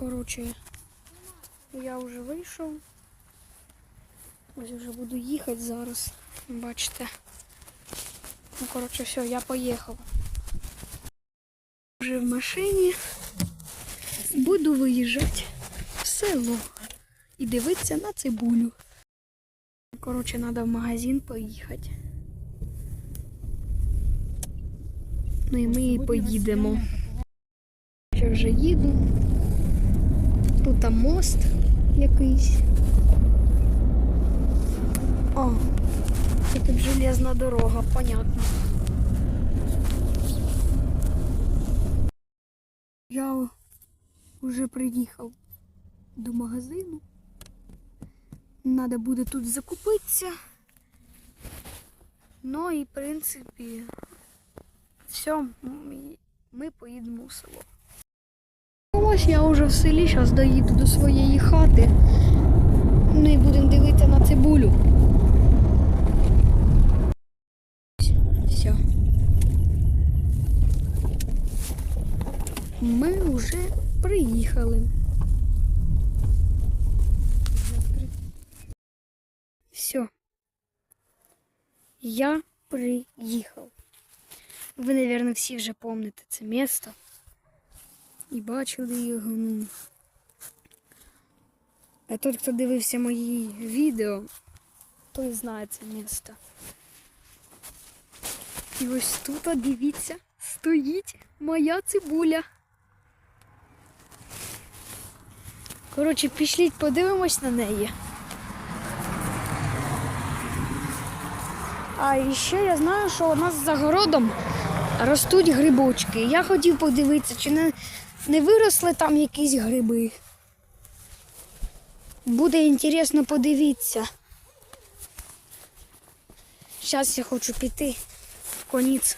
Коротше, я вже вийшов. Ось вже буду їхати зараз. Бачите. Ну, коротше, все, я поїхав. Вже в машині. Буду виїжджати в село і дивитися на цибулю. Коротше, треба в магазин поїхати. Ну і ми і поїдемо. Я вже їду. Тут там мост якийсь. О, це тут железна дорога, понятно. Я вже приїхав до магазину. Надо буде тут закупитися. Ну і в принципі все, ми поїдемо в село. Ось я вже в селі, зараз доїду до своєї хати. Ну і будемо дивитися на цибулю. Все. Ми вже приїхали. Все. Я приїхав. Ви, мабуть, всі вже пам'ятаєте це місто. І бачили його. Ну. А тот, хто дивився мої відео, той знає це місто. І ось тут, дивіться, стоїть моя цибуля. Коротше, пішліть, подивимось на неї. А і ще я знаю, що у нас за городом ростуть грибочки. Я хотів подивитися, чи не, не виросли там якісь гриби. Буде інтересно подивитися. Зараз я хочу піти в коніць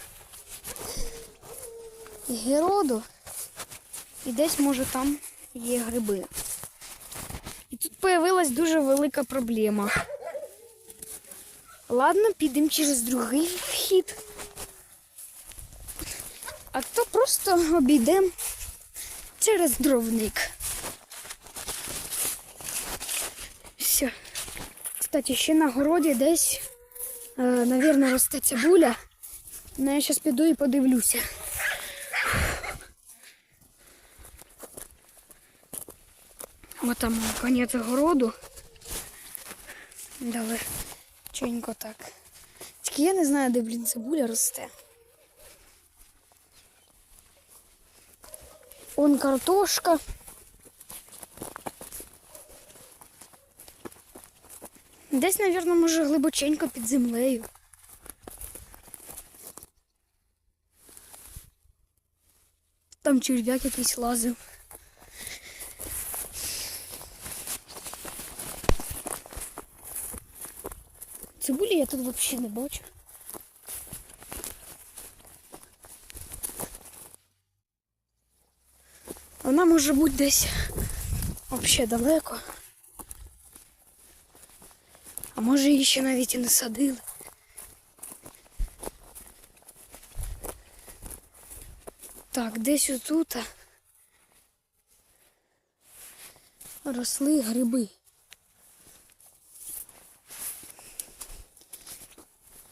городу. І десь, може, там є гриби. І тут появилась дуже велика проблема. Ладно, підемо через другий вхід. А то просто обійдемо через дровник. Все. Кстати, ще на городі десь, е, навірно, росте цибуля. Ну, я зараз піду і подивлюся. Ось там конець городу. Давай. Ченько так. Тільки я не знаю, де, блін, цибуля росте. Он картошка. Десь, мабуть, може глибоченько під землею. Там черв'як якийсь лазив. Цибулі я тут взагалі не бачу. Вона може бути десь взагалі далеко. А може її ще навіть і не садили. Так, десь отут росли гриби.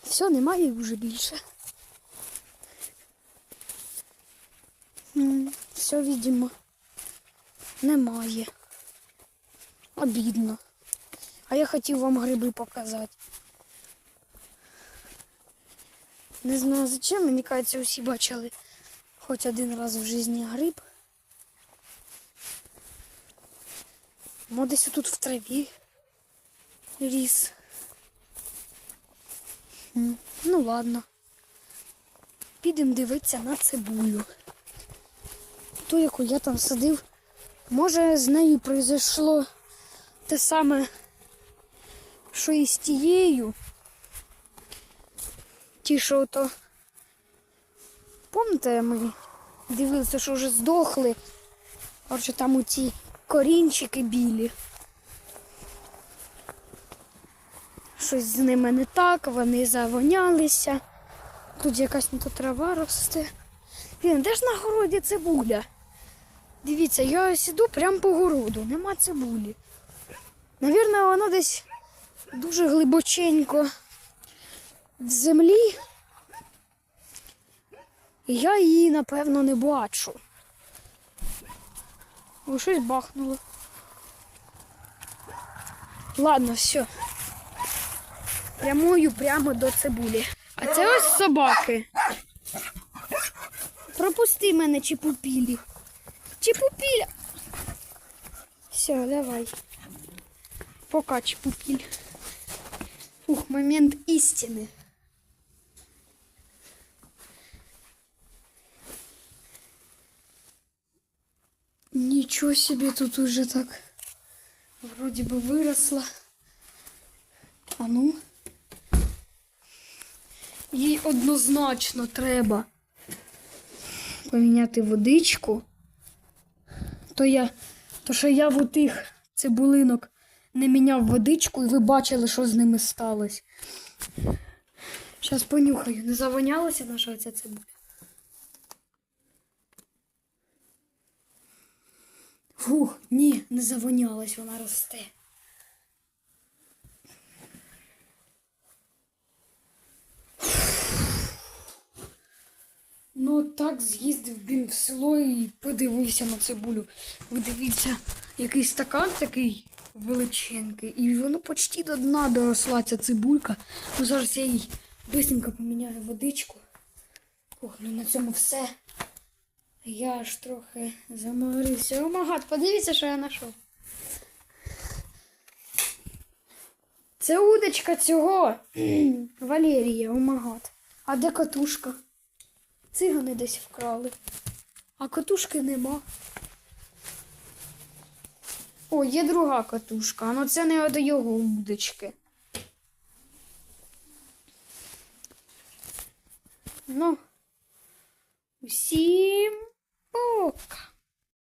Все, немає їх вже більше. Все, видимо, немає. Обідно. А я хотів вам гриби показати. Не знаю зачем, мені кажеться, усі бачили хоч один раз в житті гриб. Мо десь тут в траві ріс. Ну ладно. Підемо дивитися на цибулю. Ту, яку я там садив, може з нею произошло те саме, що і з тією. Ті, що то. Пам'ятаєте, ми дивилися, що вже здохли. Отже, там у ті корінчики білі. Щось з ними не так, вони завонялися. Тут якась не то трава росте. Блін, де ж на городі цибуля? Дивіться, я ось іду прямо по городу, нема цибулі. Навірно, вона десь дуже глибоченько в землі. Я її, напевно, не бачу. О, щось бахнуло. Ладно, все. Прямую прямо до цибулі. А це ось собаки. Пропусти мене, чіпупілі. Чіпупіля. Все, давай. Пока, чіпупіль. Ух, момент істини. Ничего себе тут уже так вроде бы выросла. А ну. Їй однозначно треба поміняти водичку. То я, то що я в отих цибулинок не міняв водичку, і ви бачили, що з ними сталося. Зараз понюхаю, не завонялася наша ця цибуля. Фух, ні, не завонялась, вона росте. Ну так з'їздив він в село і подивився на цибулю. Ви дивіться, який стакан такий величенький. І воно почти до дна доросла ця цибулька. Ну зараз я їй бисенько поміняю водичку. Ох, ну на цьому все. Я аж трохи заморився. О, магат, подивіться, що я знайшов. Це удочка цього Валерія, омагат. А де катушка? Цигани десь вкрали. А катушки нема. О, є друга катушка, але це не до його удочки. Ну, усім пока.